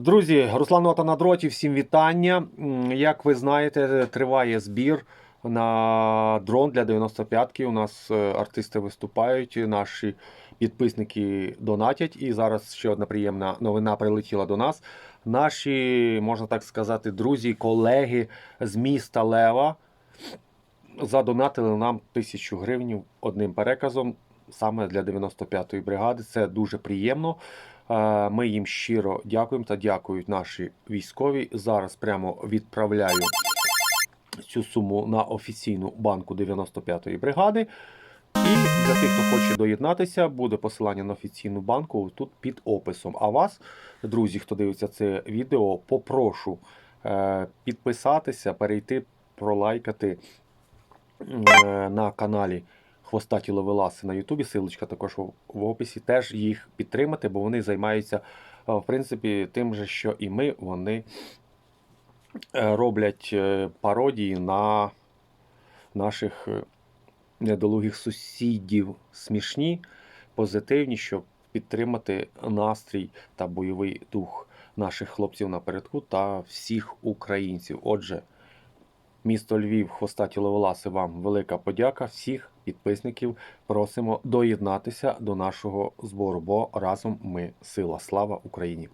Друзі, Руслан Нота на дроті, всім вітання. Як ви знаєте, триває збір на дрон для 95-ки. У нас е, артисти виступають, наші підписники донатять. І зараз ще одна приємна новина прилетіла до нас. Наші, можна так сказати, друзі, колеги з міста Лева задонатили нам тисячу гривень одним переказом саме для 95-ї бригади. Це дуже приємно. Ми їм щиро дякуємо та дякують наші військові. Зараз прямо відправляю цю суму на офіційну банку 95-ї бригади. І для тих, хто хоче доєднатися, буде посилання на офіційну банку тут під описом. А вас, друзі, хто дивиться це відео, попрошу е, підписатися, перейти, пролайкати е, на каналі Хвостаті Ловеласи на Ютубі. Силочка також в, описі. Теж їх підтримати, бо вони займаються е, в принципі тим же, що і ми. Вони е, роблять е, пародії на наших недолугих сусідів смішні, позитивні, щоб підтримати настрій та бойовий дух наших хлопців напередку та всіх українців. Отже, місто Львів, хвостаті ловеласи, вам велика подяка. Всіх підписників просимо доєднатися до нашого збору, бо разом ми сила. Слава Україні!